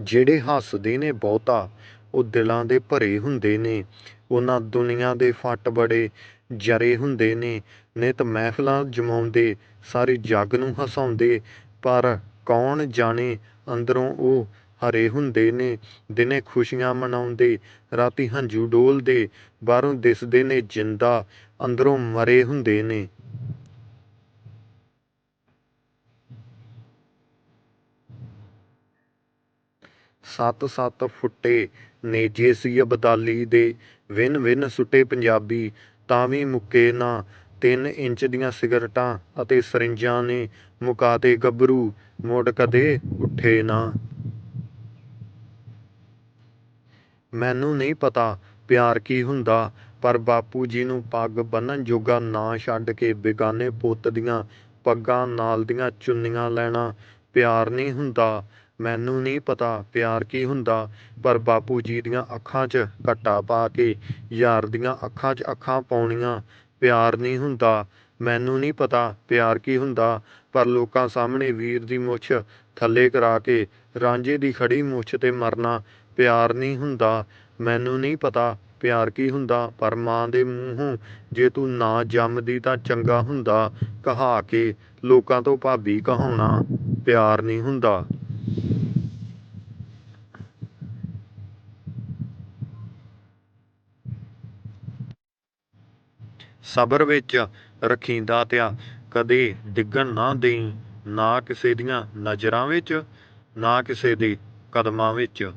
ਜਿਹੜੇ ਹੱਸਦੇ ਨੇ ਬਹੁਤਾ, ਉਹ ਦਿਲਾਂ ਦੇ ਭਰੇ ਹੁੰਦੇ ਨੇ, ਉਹਨਾਂ ਦੁਨੀਆ ਦੇ ਫੱਟ ਬੜੇ ਜਰੇ ਹੁੰਦੇ ਨੇ। ਨਿੱਤ ਮਹਿਫਲਾਂ ਜਮਾਉਂਦੇ, ਸਾਰੇ ਜੱਗ ਨੂੰ ਹਸਾਉਂਦੇ, ਪਰ ਕੌਣ ਜਾਣੇ ਅੰਦਰੋਂ ਉਹ ਹਰੇ ਹੁੰਦੇ ਨੇ। ਦਿਨੇ ਖੁਸ਼ੀਆਂ ਮਨਾਉਂਦੇ, ਰਾਤੀ ਹੰਝੂ ਡੋਲਦੇ, ਬਾਹਰੋਂ ਦਿਸਦੇ ਨੇ ਜਿੰਦਾ, ਅੰਦਰੋਂ ਮਰੇ ਹੁੰਦੇ ਨੇ। ਸੱਤ ਸੱਤ ਫੁੱਟੇ ਨੇ ਜੇ ਸੀ ਅਬਦਾਲੀ ਦੇ। ਵਿਨ ਵਿਨ ਸੁੱਟੇ ਪੰਜਾਬੀ, ਤਾਂ ਵੀ ਮੁੱਕੇ ਨਾ। ਤਿੰਨ ਇੰਚ ਦੀਆਂ ਸਿਗਰਟਾਂ ਅਤੇ ਸਰਿੰਜਾਂ ਨੇ ਮੁਕਾਤੇ ਗੱਭਰੂ, ਮੁੜ ਕਦੇ ਉੱਠੇ ਨਾ। ਮੈਨੂੰ ਨਹੀਂ ਪਤਾ ਪਿਆਰ ਕੀ ਹੁੰਦਾ, ਪਰ ਬਾਪੂ ਜੀ ਨੂੰ ਪੱਗ ਬੰਨ੍ਹਣ ਜੋਗਾ ਨਾ ਛੱਡ ਕੇ ਬੇਗਾਨੇ ਪੁੱਤ ਦੀਆਂ ਪੱਗਾਂ ਨਾਲ ਦੀਆਂ ਚੁੰਨੀਆਂ ਲੈਣਾ ਪਿਆਰ ਨਹੀਂ ਹੁੰਦਾ। ਮੈਨੂੰ ਨਹੀਂ ਪਤਾ ਪਿਆਰ ਕੀ ਹੁੰਦਾ, ਪਰ ਬਾਪੂ ਜੀ ਦੀਆਂ ਅੱਖਾਂ 'ਚ ਘੱਟਾ ਪਾ ਕੇ, ਯਾਰ ਦੀਆਂ ਅੱਖਾਂ 'ਚ ਅੱਖਾਂ ਪਾਉਣੀਆਂ ਪਿਆਰ ਨਹੀਂ ਹੁੰਦਾ। ਮੈਨੂੰ ਨਹੀਂ ਪਤਾ ਪਿਆਰ ਕੀ ਹੁੰਦਾ, ਪਰ ਲੋਕਾਂ ਸਾਹਮਣੇ ਵੀਰ ਦੀ ਮੁੱਛ ਥੱਲੇ ਕਰਾ ਕੇ, ਰਾਂਝੇ ਦੀ ਖੜ੍ਹੀ ਮੁੱਛ ਤੇ ਮਰਨਾ ਪਿਆਰ ਨਹੀਂ ਹੁੰਦਾ। ਮੈਨੂੰ ਨਹੀਂ ਪਤਾ ਪਿਆਰ ਕੀ ਹੁੰਦਾ, ਪਰ ਮਾਂ ਦੇ ਮੂੰਹੋਂ ਜੇ ਤੂੰ ਨਾ ਜੰਮਦੀ ਤਾਂ ਚੰਗਾ ਹੁੰਦਾ। ਕਹਾ ਕੇ ਲੋਕਾਂ ਤੋਂ ਭਾਬੀ ਕਹਾਉਣਾ ਪਿਆਰ ਨਹੀਂ ਹੁੰਦਾ। ਸਬਰ ਵਿੱਚ ਰੱਖੀਂਦਾ ਤਿਆ। ਕਦੇ ਡਿੱਗਣ ਨਾ ਦੇਈ, ਨਾ ਕਿਸੇ ਦੀਆਂ ਨਜ਼ਰਾਂ ਵਿੱਚ, ਨਾ ਕਿਸੇ ਦੇ ਕਦਮਾਂ ਵਿੱਚ।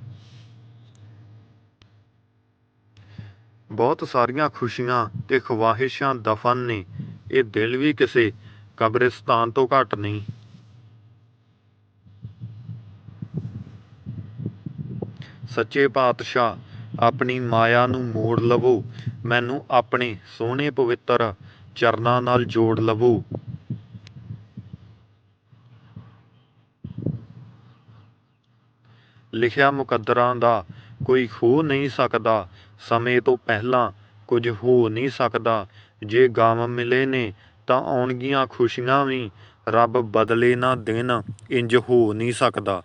ਬਹੁਤ ਸਾਰੀਆਂ ਖੁਸ਼ੀਆਂ ਤੇ ਖਵਾਹਿਸ਼ਾਂ ਦਫਨ ਨੇ। ਇਹ ਦਿਲ ਵੀ ਕਿਸੇ ਕਬਰਿਸਤਾਨ ਤੋਂ ਘੱਟ ਨਹੀਂ। ਸੱਚੇ ਪਾਤਸ਼ਾਹ ਆਪਣੀ ਮਾਇਆ ਨੂੰ ਮੋੜ ਲਵੋ। ਮੈਨੂੰ ਆਪਣੇ ਸੋਹਣੇ ਪਵਿੱਤਰ ਚਰਨਾਂ ਨਾਲ ਜੋੜ ਲਵੋ। ਲਿਖਿਆ ਮੁਕੱਦਰਾਂ ਦਾ ਕੋਈ ਖੋ ਨਹੀਂ ਸਕਦਾ। ਸਮੇਂ ਤੋਂ ਪਹਿਲਾਂ ਕੁਝ ਹੋ ਨਹੀਂ ਸਕਦਾ। ਜੇ ਗਮ ਮਿਲੇ ਨੇ ਤਾਂ ਆਉਣਗੀਆਂ ਖੁਸ਼ੀਆਂ ਵੀ। ਰੱਬ ਬਦਲੇ ਨਾ ਦਿਨ ਇੰਜ ਹੋ ਨਹੀਂ ਸਕਦਾ।